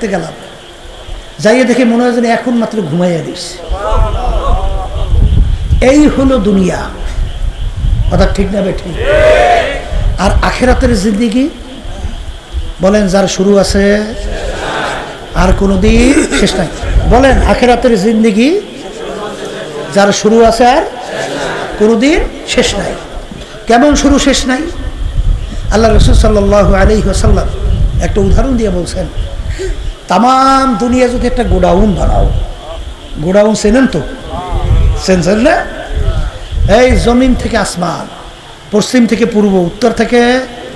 দেখতে গেলাম। যাইয়ে দেখে মনে হয় যেন এখন মাত্র ঘুমাইয়া দিস এই হলো দুনিয়া। কথা ঠিক না বে ঠিক? আর আখেরাতের জিন্দিগি? বলেন, যার শুরু আছে, আর কোনো দিন শেষ নাই। বলেন, আখেরাতের জিন্দিগি, যার শুরু আছে আর কোনো দিন শেষ নাই। কেমন শুরু শেষ নাই? আল্লাহ রসুল সাল্লাহ আলী ওসাল্লাম একটা উদাহরণ দিয়ে বলছেন তাম দুনিয়া যদি একটা গোডাউন বানাও, গোডাউন চেনেন তো? চেনছেন না? এই জমিন থেকে আসমান, পশ্চিম থেকে পূর্ব, উত্তর থেকে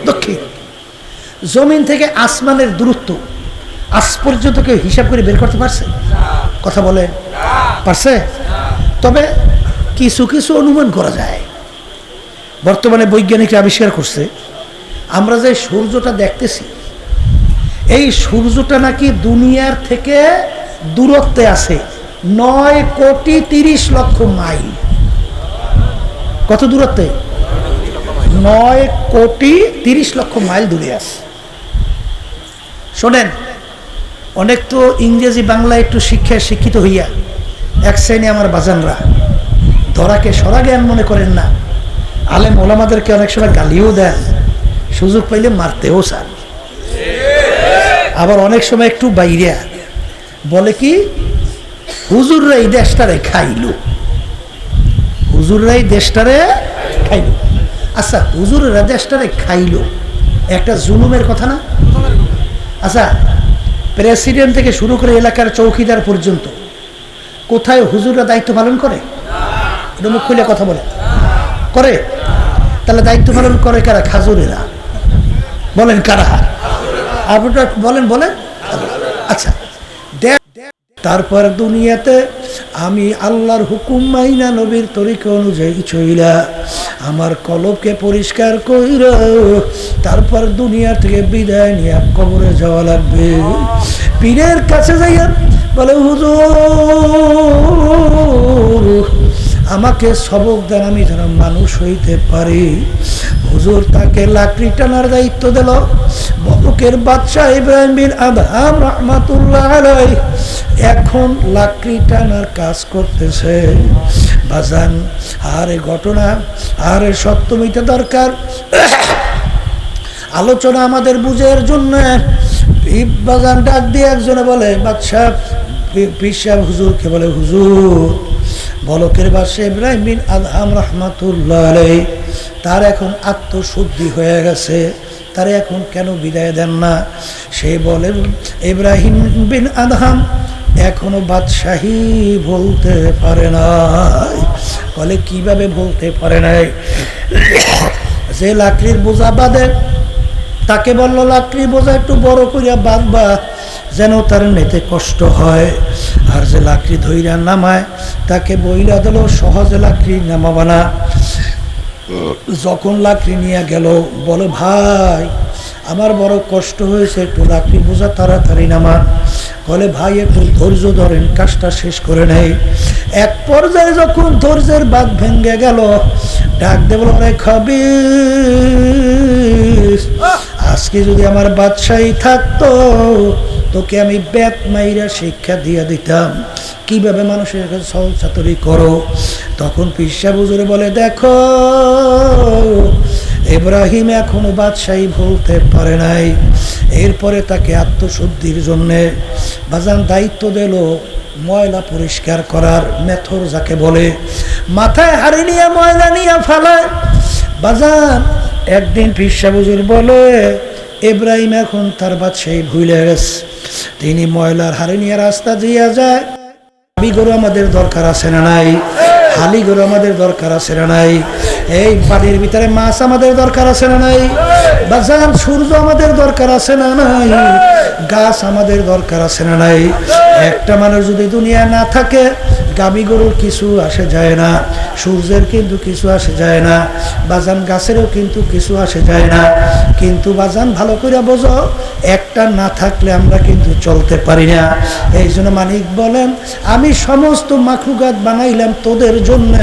দক্ষিণ। জমিন থেকে আসমানের দূরত্ব, আজ পর্যন্ত কেউ হিসাব করে বের করতে পারছে? কথা বলে? পারছে? তবে কিছু কিছু অনুমান করা যায়। বর্তমানে বৈজ্ঞানিকরা আবিষ্কার করছে, আমরা যে সূর্যটা দেখতেছি এই সূর্যটা নাকি দুনিয়ার থেকে দূরত্বে আছে। নয় কোটি তিরিশ লক্ষ মাইল। কত দূরত্বে? নয় কোটি তিরিশ লক্ষ মাইল দূরে আছে। শোনেন, অনেক তো ইংরেজি বাংলা একটু শিক্ষায় শিক্ষিত হইয়া এক শ্রেণি আমার বাজানরা ধরাকে সরা জ্ঞান মনে করেন না। আলেম ওলামাদেরকে অনেক সময় গালিও দেন। সুযোগ পাইলে মারতেও চান। আবার অনেক সময় একটু বাইরে বলে কি, হুজুররা এই দেশটারে খাইলো। হুজুররা এই দেশটারে খাইলো। আচ্ছা হুজুরেরা দেশটারে খাইলো। একটা জুলুমের কথা না? আচ্ছা প্রেসিডেন্ট থেকে শুরু করে এলাকার চৌকিদার পর্যন্ত, কোথায় হুজুররা দায়িত্ব পালন করে? মুখ খুলে কথা বলে। করে? তাহলে দায়িত্ব পালন করে কারা? খাজুরেরা। বলেন কারা? আপনারা বলেন বলেন। আচ্ছা। তারপর দুনিয়াতে আমি আল্লাহর হুকুম মাইনা নবীর তরিকা অনুযায়ী চইলা আমার কলবকে পরিষ্কার কইর তারপর দুনিয়া থেকে বিদায় নিয়ে কবরে যাওয়া লাগবে। পীরের কাছে যাইয়া বলে, হুজুর আমাকে সবক দেন আমি যেন মানুষ হইতে পারি। হুজুর তাকে লাকড়ি টানার দায়িত্ব দিল। বদকের বাদশাহ ইব্রাহিম বিন আদহাম রহমাতুল্লাহ আলাই এখন লাকড়ি টানার কাজ করতেছে। বাজান, আরে ঘটনা, আরে সত্য মিটে দরকার। আলোচনা আমাদের বুঝের জন্য। বাজান ডাক দিয়ে একজনে বলে, বাদশাহ পিসাব হুজুরকে বলে, হুজুর বলকের বাসে ইব্রাহিম বিন আদহাম রহমাতুল্লাহ আলাই তার এখন আত্মশুদ্ধি হয়ে গেছে, তারে এখন কেন বিদায় দেন না? সে বলে ইব্রাহিম বিন আদহাম এখনও বাদশাহী বলতে পারে নাই। বলে, কীভাবে বলতে পারে নাই? যে লাকড়ির বোঝা বাঁধে তাকে বলল, লাকড়ির বোঝা একটু বড় করিয়া বাঁধবা। যেন তার নেতে কষ্ট হয়। আর যে লাকড়ি ধৈরা নামায়, তাকে বইরা দিল, সহজে লাকড়ি নামাবা না যখন লাকড়ি নিয়ে গেল, বলে, ভাই, আমার বড় কষ্ট হয়েছে, একটু লাকড়ি বোঝা তাড়াতাড়ি নামা। বলে, ভাই, একটু ধৈর্য ধরেন, কাজটা শেষ করে নেই। এক পর্যায়ে যখন ধৈর্যের বাদ ভেঙে গেল, ডাক দেব রে খাবি আজকে যদি আমার বাদশাহী থাকতো তোকে আমি ব্যাত মাইরা শিক্ষা দিয়ে দিতাম। কীভাবে মানুষের কাছে সহজ চাতুরি করো? তখন পিসা বুজুরে বলে, দেখো, ইব্রাহিম এখনও বাদশাহী বলতে পারে নাই। এরপরে তাকে আত্মশুদ্ধির জন্যে বাজান দায়িত্ব দিল ময়লা পরিষ্কার করার মেথর যাকে বলে। মাথায় হাড়ি নিয়ে ময়লা নিয়ে ফেলায়। বাজান একদিন পিসা বুজুর বলে, ইব্রাহিম এখন তার বাদশাহী ভুলে গেছে। তিনি ময়লার হাড়ি নিয়ে রাস্তা দিয়ে যায়। গরু আমাদের দরকার আছে না নাই? হালি গরু আমাদের দরকার আছে না নাই? এই পানির ভিতরে মাছ আমাদের দরকার আছে না নাই? বাজান সূর্য আমাদের দরকার আছে না নাই? গাছ আমাদের দরকার আছে না নাই? একটা মানুষ যদি দুনিয়া না থাকে, গাবি গরুর কিছু আসে যায় না। সূর্যের কিন্তু কিছু আসে যায় না। বাজান গাছেরও কিন্তু কিছু আসে যায় না। কিন্তু বাজান ভালো করে বোঝো একটা না থাকলে আমরা কিন্তু চলতে পারি না। এই জন্য মানিক বলেন, আমি সমস্ত মাখলুকাত বানাইলাম তোদের জন্য।